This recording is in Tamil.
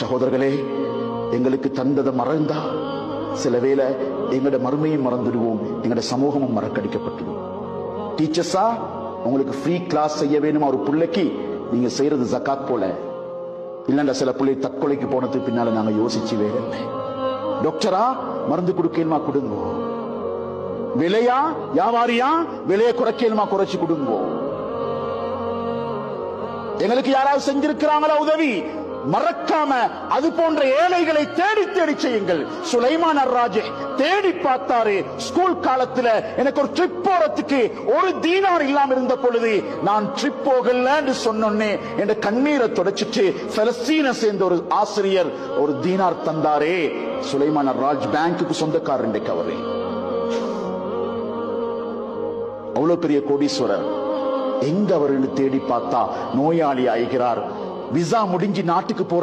சகோதரர்களே எங்களுக்கு தந்ததை மறந்தா சில வேளை எங்களோட மறுமையும் மறந்துடுவோம் எங்களோட சமூகமும் மறக்கடிக்கப்பட்டுடும். டீச்சர்ஸா உங்களுக்கு ஃப்ரீ கிளாஸ் செய்ய வேணுமா ஒரு பிள்ளைக்கு நீங்க செய்யறது ஜக்காத் போல. இல்லைண்டா சில பிள்ளை தற்கொலைக்கு போனதுக்கு பின்னால நாங்க யோசிச்சு வேற இல்லை டாக்டரா மருந்து கொடுக்கணுமா கொடுங்கோ. விலையா வியாபாரியா விலையை குறைக்கணுமா குறைச்சு கொடுங்கோ. எங்களுக்கு யாராவது செஞ்சிருக்கிறாங்களா உதவி? மறக்காம அது போன்ற ஏழைகளை தேடி தேடி செய்யுங்கள். சுலைமான் அர்ராஜே தேடி பார்த்தாரு ஸ்கூல் காலத்துல எனக்கு ஒரு ட்ரிப் போறதுக்கு ஒரு தீனார் இல்லாம இருந்த பொழுது நான் ட்ரிப் போகலன்னு சொன்னோன்னே என் கண்ணீரை தொடச்சிட்டு பலஸ்தீன சேர்ந்த ஒரு ஆசிரியர் ஒரு தீனார் தந்தாரே சுலைமான் அர்ராஜ் பேங்க்குக்கு சொந்தக்காரர் இன்றைக்கு அவரே. அவ்வளவு பெரிய கோடீஸ்வரர் எங்க அவர்னு தேடி பார்த்தா நோயாளி ஆகிறார். விசா முடிஞ்சு நாட்டுக்கு போற